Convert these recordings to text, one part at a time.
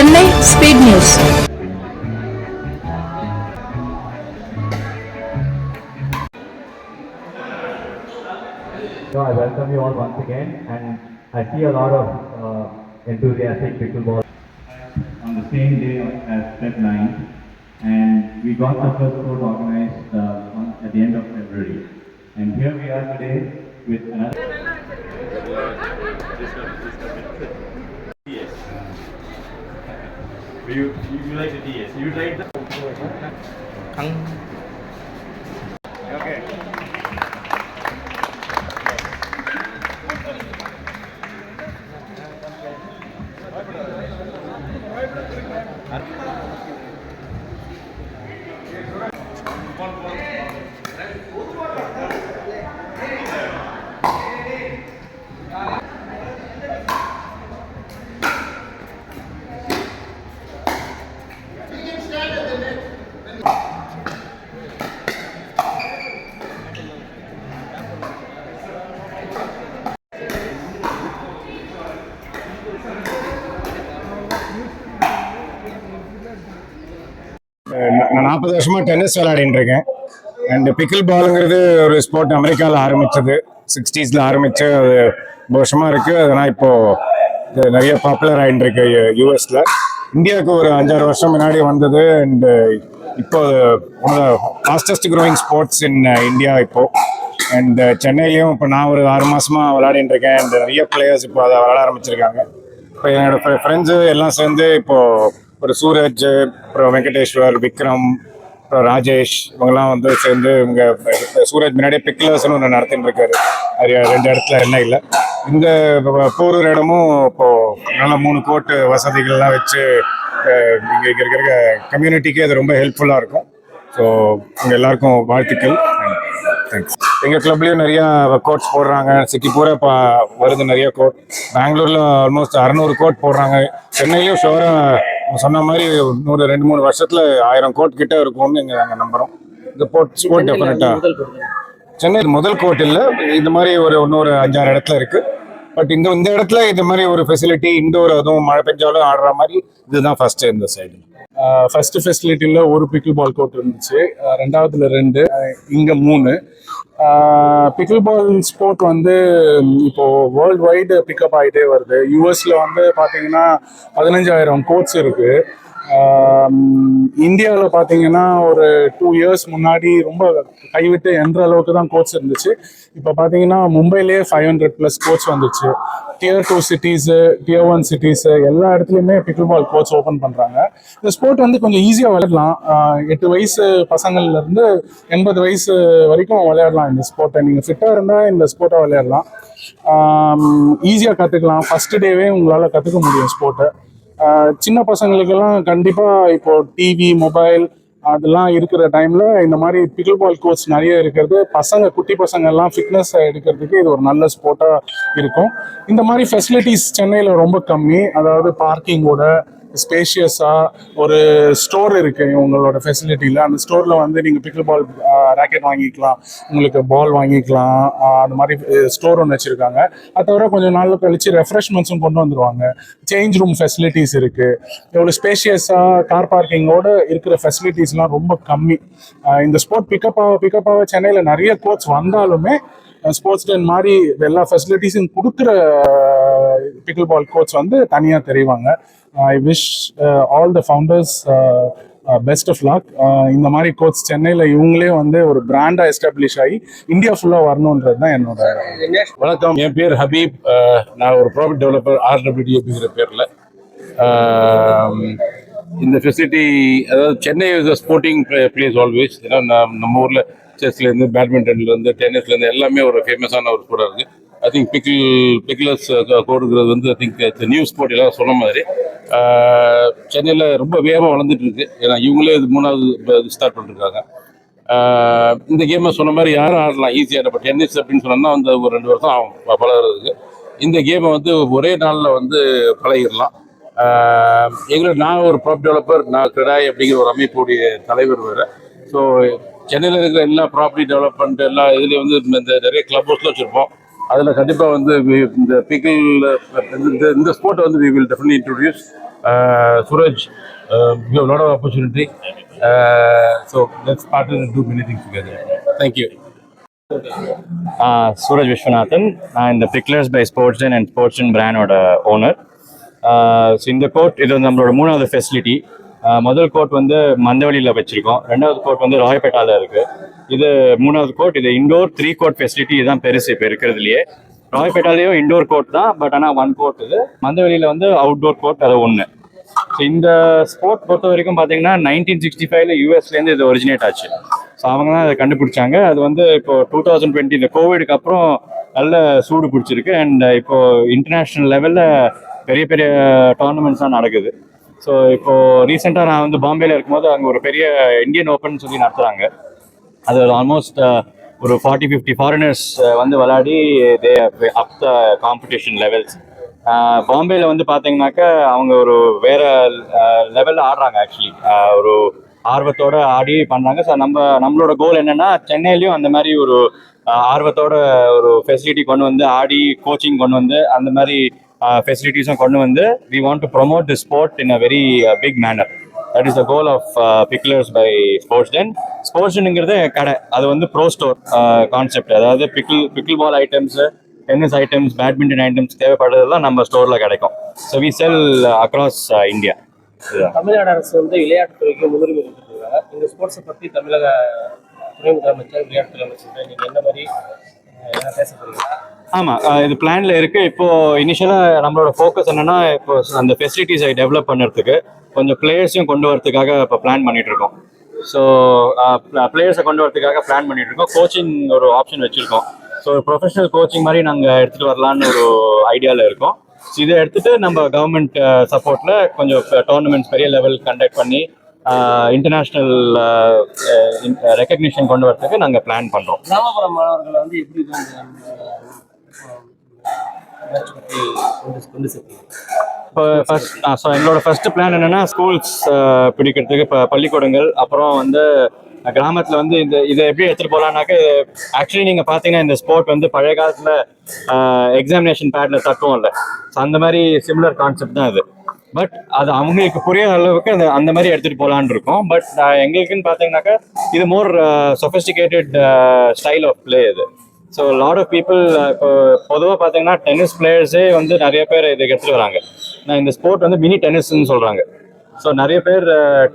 Chennai speed So I welcome you all once again and I see a lot of uh, enthusiastic pickleball on the same day as step 9 and we got the first court organized uh, on, at the end of February. And here we are today with another you, you like the DS? You like the. Okay. நான் நாற்பது வருஷமா tennis விளையாடிட்டு இருக்கேன் and pickle பாலுங்கிறது ஒரு sport அமெரிக்காவில் ஆரம்பிச்சது. சிக்ஸ்டீஸில் ஆரம்பிச்சு அது ரொம்ப வருஷமா இருக்கு. அதனால் இப்போது நிறைய பாப்புலர் ஆகிட்டு இருக்கு யூஎஸ்ல இந்தியாவுக்கு ஒரு அஞ்சாறு வருஷம் முன்னாடி வந்தது. அண்ட் இப்போ fastest growing sports in India இப்போ. அண்ட் சென்னையிலையும் இப்போ நான் ஒரு ஆறு மாசமா விளையாடிட்டு இருக்கேன் அண்ட் நிறைய பிளேயர்ஸ் இப்போ அதை விளையாட ஆரம்பிச்சிருக்காங்க. இப்போ என்னோட ஃப்ரெண்ட்ஸு எல்லாம் சேர்ந்து இப்போ ஒரு சூரஜ் அப்புறம் வெங்கடேஸ்வர் விக்ரம் அப்புறம் ராஜேஷ் இவங்கெல்லாம் வந்து சேர்ந்து இவங்க சூரஜ் முன்னாடியே பிக்லர்ஸ்னு ஒன்று நடத்திட்டு இருக்காரு நிறைய ரெண்டு இடத்துல என்ன இல்லை. இந்த போரூர் இடமும் இப்போது நல்ல மூணு கோட்டு வசதிகள்லாம் வச்சு இங்கே இங்கே இருக்கிற கம்யூனிட்டிக்கே அது ரொம்ப ஹெல்ப்ஃபுல்லாக இருக்கும். ஸோ உங்கள் எல்லாருக்கும் வாழ்த்துக்கள். தேங்க்ஸ் எங்கள் கிளப்லேயும் நிறையா கோட்ஸ் போடுறாங்க. சிட்டி பூரா இப்போ வருது நிறைய கோட் பெங்களூரில் ஆல்மோஸ்ட் அறநூறு கோட் போடுறாங்க. சென்னையிலையும் ஷோராக சொன்ன மாதிரி நூறு ரெண்டு மூணு வருஷத்தில் ஆயிரம் கோட் கிட்ட இருக்கும்னு இங்கே நாங்கள் நம்புகிறோம் இந்த போட் ஸ்போர்ட் டெஃபினட்டாக சென்னை முதல் கோட் இல்லை. இந்த மாதிரி ஒரு இன்னொரு அஞ்சாறு இடத்துல இருக்கு. பட் இந்த இந்த இடத்துல இந்த மாதிரி ஒரு ஃபெசிலிட்டி இண்டோர் அதுவும் மழை பெஞ்சாலும் ஆடுற மாதிரி இதுதான் ஃபர்ஸ்ட் இந்த சைடு ஃபர்ஸ்ட் ஃபெசிலிட்டியில் ஒரு பிக்கிள் பால் கோர்ட் இருந்துச்சு ரெண்டாவதுல ரெண்டு இங்கே மூணு. பிக்கிள் பால் ஸ்போர்ட் வந்து இப்போ வேர்ல்டு வைடு பிக்கப் ஆகிட்டே வருது யூஎஸ்ல வந்து பார்த்தீங்கன்னா பதினஞ்சாயிரம் கோர்ட்ஸ் இருக்கு. இந்தியாவில் பார்த்தீங்கன்னா ஒரு டூ இயர்ஸ் முன்னாடி ரொம்ப கைவிட்டு என்ற அளவுக்கு தான் கோச் இருந்துச்சு. இப்போ பார்த்தீங்கன்னா மும்பையிலேயே ஃபைவ் ஹண்ட்ரட் ப்ளஸ் கோர்ட்ஸ் வந்துச்சு. Tier two cities tier one cities எல்லா இடத்துலையுமே பிக்கிள் பால் கோர்ட்ஸ் ஓப்பன் பண்ணுறாங்க இந்த ஸ்போர்ட் வந்து கொஞ்சம் ஈஸியாக விளையாடலாம். எட்டு வயசு பசங்கள்லேருந்து எண்பது வயசு வரைக்கும் விளையாடலாம் இந்த ஸ்போர்ட்டை நீங்கள் ஃபிட்டாக இருந்தால் இந்த ஸ்போர்ட்டை விளையாடலாம். ஈஸியாக கற்றுக்கலாம் ஃபஸ்ட்டு டேவே உங்களால் கற்றுக்க முடியும் ஸ்போர்ட்டை சின்ன பசங்களுக்கெல்லாம் கண்டிப்பாக இப்போ டிவி மொபைல் அதெல்லாம் இருக்கிற டைம்ல இந்த மாதிரி பிகில் பால் கோர்ஸ் நிறைய இருக்கிறது. பசங்க குட்டி பசங்க எல்லாம் ஃபிட்னஸ் எடுக்கிறதுக்கு இது ஒரு நல்ல ஸ்போர்ட்டா இருக்கும். இந்த மாதிரி ஃபெசிலிட்டிஸ் சென்னையில ரொம்ப கம்மி. அதாவது பார்க்கிங்கோட ஸ்பேஷியஸாக ஒரு ஸ்டோர் இருக்கு உங்களோட ஃபெசிலிட்டியில் அந்த ஸ்டோரில் வந்து நீங்கள் பிக்கிள் பால் ராக்கெட் வாங்கிக்கலாம். உங்களுக்கு பால் வாங்கிக்கலாம். அந்த மாதிரி ஸ்டோர் ஒன்று வச்சிருக்காங்க. அது தவிர கொஞ்சம் நாள் கழிச்சு ரெஃப்ரெஷ்மெண்ட்ஸும் கொண்டு வந்துருவாங்க. சேஞ்ச் ரூம் ஃபெசிலிட்டிஸ் இருக்குது எவ்வளோ ஸ்பேஷியஸாக கார் பார்க்கிங்கோட இருக்கிற ஃபெசிலிட்டிஸ்லாம் ரொம்ப கம்மி. இந்த ஸ்போர்ட் பிக்கப் ஆக பிக்கப் ஆக சென்னையில் நிறைய கோச் வந்தாலுமே ஸ்போர்ட்ஸ் டென் மாதிரி எல்லா ஃபெசிலிட்டிஸும் கொடுக்குற பிக்கிள் பால் கோச் வந்து தனியாக தெரிவாங்க. I wish all the founders best of luck இந்த மாதிரி கோச் சென்னையில் இவங்களே வந்து ஒரு பிராண்டாக எஸ்டாப்ளிஷ் ஆகி இந்தியா ஃபுல்லாக வரணுன்றது தான் என்னோட வணக்கம். என் பேர் ஹபீப். Uh, நான் ஒரு ப்ராஃபிட் டெவலப்பர் ஆர்டபிள்யூடி அப்படிங்கிற பேரில். இந்த ஃபெசிலிட்டி அதாவது Chennai is a sporting place always ஏன்னா நம்ம- நம்ம ஊரில் செஸ்லேருந்து பேட்மிண்டன்லேருந்து டென்னிஸ்லேருந்து எல்லாமே ஒரு ஃபேமஸான ஒரு ஸ்போர்ட்டாக இருக்குது ஐ திங்க் பிக்கிள் பிக்கிளர்ஸ் கோடுங்கிறது வந்து ஐ திங்க் நியூ ஸ்போர்ட் எல்லாம் சொன்ன மாதிரி. சென்னையில் ரொம்ப வேகமாக வளர்ந்துட்டு இருக்கு. ஏன்னா இவங்களே இது மூணாவது ஸ்டார்ட் பண்ணிருக்காங்க. இந்த கேமை சொன்ன மாதிரி யாரும் ஆடலாம் ஈஸியாக இப்போ டென்னிஸ் அப்படின்னு சொன்னோம்னா வந்து ஒரு ரெண்டு வருஷம் ஆகும். பழகிறதுக்கு பழகுறதுக்கு. இந்த கேமை வந்து ஒரே நாளில் வந்து பழகிடலாம். எங்களை நான் ஒரு ப்ராப் டெவலப்பர் நான் கிடாய் அப்படிங்கிற ஒரு அமைப்புடைய தலைவர் வேறு. ஸோ சென்னையில் இருக்கிற எல்லா ப்ராப்பர்ட்டி டெவலப்மெண்ட் எல்லா இதுலேயும் வந்து இந்த- இந்த நிறைய கிளப் ஹவுஸ்லாம் வச்சுருப்போம். அதில் கண்டிப்பாக வந்து இந்த பீக்கிள் இந்த இந்த ஸ்போர்ட்டை வந்து we will definitely introduce Suraj you uh, um, you have so lot of to Uh, things let's partner Suraj Viswanathan நான் இந்த picklers by sports and sports பிராண்டோட ஓனர் ஸோ இந்த கோர்ட் இது வந்து நம்மளோட மூணாவது ஃபெசிலிட்டி uh, முதல் கோர்ட் வந்து மந்தவெளியில் வச்சுருக்கோம். ரெண்டாவது கோர்ட் வந்து ராயப்பேட்டாவில் இருக்குது இது மூணாவது கோர்ட் இது இண்டோர் த்ரீ கோர்ட் ஃபெசிலிட்டி இதுதான் பெருசு இப்போ இருக்கிறதுலையே. ராயப்பேட்டாலேயும் இண்டோர் கோர்ட் தான் பட் ஆனால் ஒன் கோர்ட் இது. மந்தவெளியில் வந்து அவுட்டோர் கோர்ட் அது ஒன்று ஸோ இந்த ஸ்போர்ட் பொறுத்த வரைக்கும் பார்த்தீங்கன்னா நைன்டீன் சிக்ஸ்டி ஃபைவ்ல யூஎஸ்லேருந்து இது ஒரிஜினேட் ஆச்சு. ஸோ அவங்க தான் அதை கண்டுபிடிச்சாங்க. அது வந்து இப்போ டூ தௌசண்ட் டுவெண்ட்டி இந்த கோவிடுக்கு அப்புறம் நல்ல சூடு பிடிச்சிருக்கு. அண்ட் இப்போ இன்டர்நேஷ்னல் லெவலில் பெரிய பெரிய டோர்னமெண்ட்ஸ்லாம் நடக்குது. ஸோ இப்போ ரீசெண்டாக நான் வந்து பாம்பேல இருக்கும்போது அங்கே ஒரு பெரிய இந்தியன் ஓப்பன் சொல்லி நடத்துகிறாங்க அது ஆல்மோஸ்ட் ஒரு ஃபார்ட்டி ஃபிஃப்டி ஃபாரினர்ஸ் வந்து விளையாடி தே அப் த காம்படிஷன் லெவல்ஸ் பாம்பேல வந்து பார்த்தீங்கன்னாக்கா அவங்க ஒரு வேற uh, லெவலில் ஆடுறாங்க ஆக்சுவலி uh, ஒரு ஆர்வத்தோட ஆடி பண்ணுறாங்க ஸோ நம்ம நம்மளோட கோல் என்னன்னா சென்னையிலையும் அந்த மாதிரி ஒரு uh, ஆர்வத்தோட ஒரு ஃபெசிலிட்டி கொண்டு வந்து ஆடி கோச்சிங் கொண்டு வந்து அந்த மாதிரி ஃபெசிலிட்டிஸும் கொண்டு வந்து we want to promote the sport in a very big manner that is the goal of picklers by sports ten sports டென்ங்கிறது கடை. அது வந்து ப்ரோ ஸ்டோர் கான்செப்ட் அதாவது pickle pickle ball items tennis items badminton items தேவைப்படுறதெல்லாம் நம்ம ஸ்டோரில் கிடைக்கும். So we sell across India Tamil Nadu அரசு வந்து விளையாட்டுத்துறைக்கு முன்னுரிமை கொடுத்துருக்காங்க. இந்த ஸ்போர்ட்ஸை பற்றி தமிழக துணை முதலமைச்சர் விளையாட்டுத்துறை அமைச்சர் நீங்கள் என்ன மாதிரி பேச போறீங்களா ஆமா இது பிளான்ல இருக்கு. இப்போ இனிஷியலா நம்மளோட ஃபோக்கஸ் என்னன்னா இப்போ அந்த ஃபெசிலிட்டிஸை டெவலப் பண்ணுறதுக்கு கொஞ்சம் பிளேயர்ஸையும் கொண்டு வரதுக்காக இப்போ பிளான் பண்ணிட்டு இருக்கோம். ஸோ பிளேயர்ஸை கொண்டு வரதுக்காக பிளான் பண்ணிட்டு இருக்கோம். கோச்சிங் ஒரு ஆப்ஷன் வச்சிருக்கோம். ஸோ ப்ரொஃபஷனல் கோச்சிங் மாதிரி நாங்கள் எடுத்துட்டு வரலான்னு ஒரு ஐடியாவில் இருக்கோம். ஸோ இதை எடுத்துட்டு நம்ம கவர்மெண்ட் சப்போர்ட்ல கொஞ்சம் டோர்னமெண்ட்ஸ் பெரிய லெவல் கண்டக்ட் பண்ணி இன்டர்நேஷ்னல் ரெக்கக்னிஷன் கொண்டு வரதுக்கு நாங்கள் பிளான் பண்ணுறோம் கிராமப்புற மாணவர்களை வந்து எப்படி கொண்டு கொண்டு இப்போ ஃபர்ஸ்ட் ஸோ எங்களோட ஃபர்ஸ்ட் பிளான் என்னன்னா ஸ்கூல்ஸ் பிடிக்கிறதுக்கு இப்போ பள்ளிக்கூடங்கள் அப்புறம் வந்து கிராமத்தில் வந்து இந்த இதை எப்படி எடுத்துகிட்டு போகலான்னாக்க ஆக்சுவலி நீங்கள் பார்த்தீங்கன்னா இந்த ஸ்போர்ட் வந்து பழைய காலத்தில் எக்ஸாமினேஷன் பேடில் இல்லை ஸோ அந்த மாதிரி சிமிலர் கான்செப்ட் தான் அது பட் அது அவங்களுக்கு புரியாத அளவுக்கு அந்த அந்த மாதிரி எடுத்துகிட்டு போகலான்னு இருக்கோம். பட் எங்களுக்குன்னு பார்த்தீங்கன்னாக்கா இது more sophisticated style of play இது. ஸோ லாட் ஆஃப் பீப்புள் இப்போ பொதுவாக பார்த்தீங்கன்னா டென்னிஸ் பிளேயர்ஸே வந்து நிறைய பேர் இதுக்கு எடுத்துகிட்டு வராங்க. நான் இந்த ஸ்போர்ட் வந்து மினி டென்னிஸ்னு சொல்கிறாங்க ஸோ நிறைய பேர்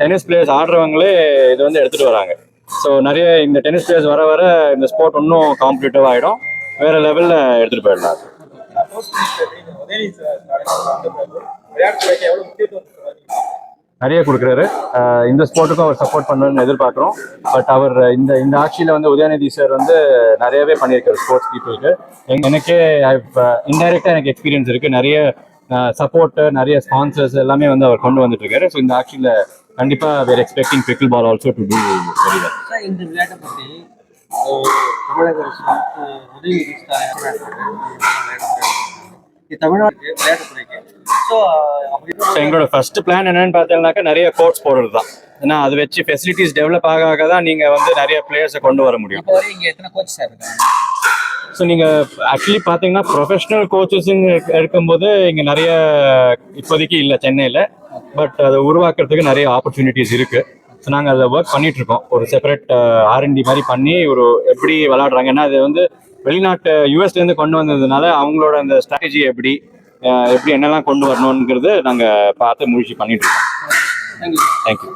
டென்னிஸ் பிளேயர்ஸ் ஆடுறவங்களே இது வந்து எடுத்துகிட்டு வராங்க. ஸோ நிறைய இந்த டென்னிஸ் பிளேயர்ஸ் வர வர இந்த ஸ்போர்ட் இன்னும் காம்படிட்டிவ் ஆகிடும் வேறு லெவலில் எடுத்துகிட்டு போயிடலாம். நிறைய கொடுக்குறாரு. இந்த ஸ்போர்ட்டுக்கும் அவர் சப்போர்ட் பண்ணணும்னு எதிர்பார்க்குறோம். பட் அவர் இந்த இந்த ஆட்சியில் வந்து உதயநிதி சார் வந்து நிறையவே பண்ணியிருக்காரு ஸ்போர்ட்ஸ் பீப்புளுக்கு எனக்கே இன்டைரக்டாக எனக்கு எக்ஸ்பீரியன்ஸ் இருக்குது நிறைய சப்போர்ட்டு நிறைய ஸ்பான்சர்ஸ் எல்லாமே வந்து அவர் கொண்டு வந்துட்டு இருக்காரு ஸோ இந்த ஆட்சியில் கண்டிப்பாக were expecting pickle ball also to do very well இந்த விளையாட்டை பற்றி தமிழக அரசு அஹ், உதயநிதி தமிழ்நாட்டுக்கு விளையாட்டுத்துறைக்கு ஸோ அப்படி ஸோ எங்களோட ஃபர்ஸ்ட் பிளான் என்னன்னு பார்த்தீங்கன்னாக்கா நிறைய கோர்ட்ஸ் போடுறது தான் ஏன்னா அதை வச்சு ஃபெசிலிட்டிஸ் டெவலப் ஆக ஆக தான் நீங்கள் வந்து நிறைய பிளேயர்ஸை கொண்டு வர முடியும். இப்போ வரை இங்கே எத்தனை கோச் சார் இருக்காங்க? ஸோ நீங்கள் ஆக்சுவலி பார்த்தீங்கன்னா ப்ரொஃபஷனல் கோச்சஸுங்க இருக்கும்போது இங்கே நிறைய இப்போதைக்கு இல்லை சென்னையில். பட் அதை உருவாக்குறதுக்கு நிறைய ஆப்பர்ச்சுனிட்டிஸ் இருக்கு. ஸோ நாங்கள் அதை ஒர்க் பண்ணிட்டு இருக்கோம். ஒரு செப்பரேட் ஆர்என்டி மாதிரி பண்ணி ஒரு எப்படி விளாடுறாங்க ஏன்னா அது வந்து வெளிநாட்டு யூஎஸ்லேருந்து கொண்டு வந்ததுனால அவங்களோட அந்த ஸ்ட்ராட்டஜி எப்படி எப்படி என்னெல்லாம் கொண்டு வரணுங்கிறது நாங்கள் பார்த்து முயற்சி பண்ணிட்டு இருக்கோம். தேங்க்யூ